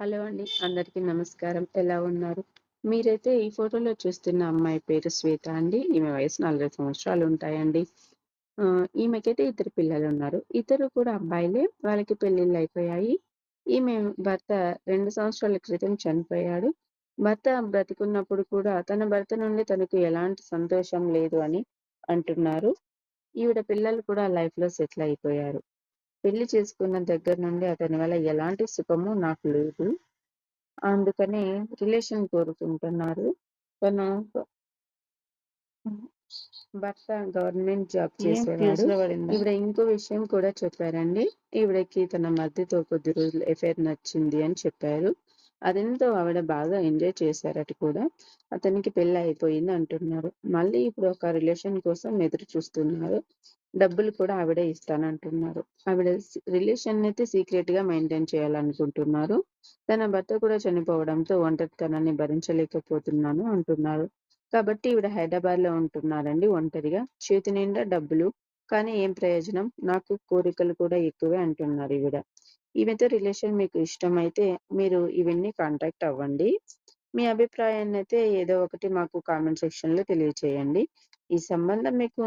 Hello అండి. అందరికీ నమస్కారం. ఎలా ఉన్నారు? మీరైతే ఈ ఫోటోలో చూస్తున్న అమ్మాయి పేరు శ్వేత అండి. ఈమె వయసు నలభై సంవత్సరాలు ఉంటాయండి ఈమెకైతే ఇద్దరు పిల్లలు ఉన్నారు ఇద్దరు కూడా అబ్బాయిలే. వాళ్ళకి పెళ్ళిళ్ళయిపోయాయి. ఈమె భర్త రెండు సంవత్సరాల క్రితం చనిపోయాడు. భర్త బ్రతికున్నప్పుడు కూడా తన భర్త నుండి తనకు ఎలాంటి సంతోషం లేదు అని అంటున్నారు. ఈవిడ పిల్లలు కూడా లైఫ్‌లో సెటిల్ అయిపోయారు. పెళ్ళి చేసుకున్న దగ్గర నుండి అతని వల్ల ఎలాంటి సుఖము నాకు లేదు. అందుకని రిలేషన్ కోరుకుంటున్నారు. తను భర్త గవర్నమెంట్ జాబ్ చేసేవాడు. ఈవిడ ఇంకో విషయం కూడా చెప్పారండి. ఈవిడకి తన మరిదితో కొద్ది రోజులు ఎఫైర్ నచ్చింది అని చెప్పారు. అతనితో ఆవిడ బాగా ఎంజాయ్ చేశారట కూడా. అతనికి పెళ్ళి అయిపోయింది అంటున్నారు. మళ్ళీ ఇప్పుడు ఒక రిలేషన్ కోసం ఎదురు చూస్తున్నారు. డబ్బులు కూడా ఆవిడే ఇస్తానంటున్నారు. ఆవిడ రిలేషన్ అయితే సీక్రెట్గా మెయింటైన్ చేయాలనుకుంటున్నారు. తన భర్త కూడా చనిపోవడంతో ఒంటరితనాన్ని భరించలేకపోతున్నాను అంటున్నారు. కాబట్టి ఈవిడ హైదరాబాద్‌లో ఉంటున్నారండి ఒంటరిగా. చేతి నిండా డబ్బులు. కానీ ఏం ప్రయోజనం? నాకు కోరికలు కూడా ఎక్కువే అంటున్నారు ఈవిడ. ఈమెతో రిలేషన్ మీకు ఇష్టమైతే మీరు ఇవన్నీ కాంటాక్ట్ అవ్వండి. మీ అభిప్రాయాన్ని అయితే ఏదో ఒకటి మాకు కామెంట్ సెక్షన్‌లో తెలియచేయండి. ఈ సంబంధం మీకు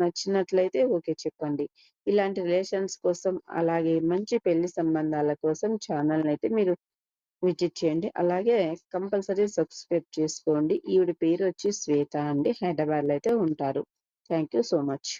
నచ్చినట్లయితే ఓకే చెప్పండి. ఇలాంటి రిలేషన్స్ కోసం అలాగే మంచి పెళ్ళి సంబంధాల కోసం ఛానెల్‌నయితే మీరు విజిట్ చేయండి. అలాగే కంపల్సరీ సబ్స్క్రైబ్ చేసుకోండి. ఈవిడ వచ్చి శ్వేత అండి. హైదరాబాద్‌లో అయితే ఉంటారు. Thank you so much.